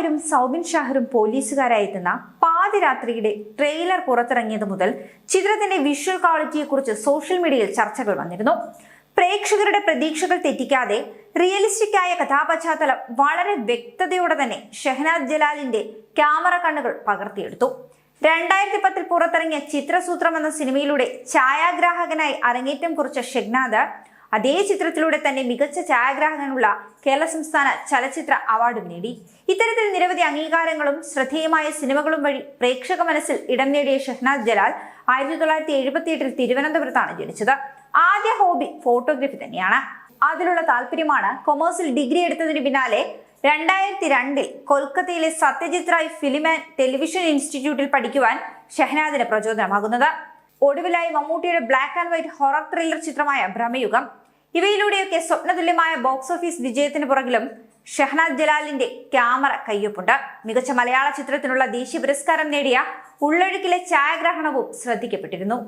നായരും സൗബിൻ ഷാഹിറും പോലീസുകാരായെത്തുന്ന പാതിരാത്രിയുടെ ട്രെയിലർ പുറത്തിറങ്ങിയത് മുതൽ ചിത്രത്തിന്റെ വിഷ്വൽ ക്വാളിറ്റിയെക്കുറിച്ച് സോഷ്യൽ മീഡിയയിൽ ചർച്ചകൾ വന്നിരുന്നു. പ്രേക്ഷകരുടെ പ്രതീക്ഷകൾ തെറ്റിക്കാതെ റിയലിസ്റ്റിക് ആയ കഥാപശ്ചാത്തലം വളരെ വ്യക്തതയോടെ തന്നെ ഷെഹനാദ് ജലാലിന്റെ ക്യാമറ കണ്ണുകൾ പകർത്തിയെടുത്തു. രണ്ടായിരത്തി പത്തിൽ പുറത്തിറങ്ങിയ ചിത്രസൂത്രം എന്ന സിനിമയിലൂടെ ഛായാഗ്രാഹകനായി അരങ്ങേറ്റം കുറിച്ച ഷെഹ്നാദ് അതേ ചിത്രത്തിലൂടെ തന്നെ മികച്ച ഛായാഗ്രാഹകനുള്ള കേരള സംസ്ഥാന ചലച്ചിത്ര അവാർഡും നേടി. ഇത്തരത്തിൽ നിരവധി അംഗീകാരങ്ങളും ശ്രദ്ധേയമായ സിനിമകളും വഴി പ്രേക്ഷക മനസ്സിൽ ഇടം നേടിയ ഷഹ്നാദ് ജലാൽ ആയിരത്തി തൊള്ളായിരത്തി എഴുപത്തി എട്ടിൽ തിരുവനന്തപുരത്താണ് ജനിച്ചത്. ആദ്യ ഹോബി ഫോട്ടോഗ്രാഫി തന്നെയാണ്. അതിലുള്ള താല്പര്യമാണ് കൊമേഴ്സിൽ ഡിഗ്രി എടുത്തതിന് പിന്നാലെ രണ്ടായിരത്തി രണ്ടിൽ കൊൽക്കത്തയിലെ Satyajit Ray film and television ഇൻസ്റ്റിറ്റ്യൂട്ടിൽ പഠിക്കുവാൻ ഷഹനാദിന് പ്രചോദനമാകുന്നത്. ഒടുവിലായി മമ്മൂട്ടിയുടെ black and white horror thriller ചിത്രമായ ഭ്രമയുഗം. ഇവയിലൂടെയൊക്കെ സ്വപ്നതുല്യമായ ബോക്സ് ഓഫീസ് വിജയത്തിന് പുറകിലും ഷഹനാദ് ജലാലിന്റെ ക്യാമറ കയ്യൊപ്പുണ്ട്. മികച്ച മലയാള ചിത്രത്തിനുള്ള ദേശീയ പുരസ്കാരം നേടിയ ഉള്ളൊഴുക്കിലെ ഛായാഗ്രഹണവും ശ്രദ്ധിക്കപ്പെട്ടിരുന്നു.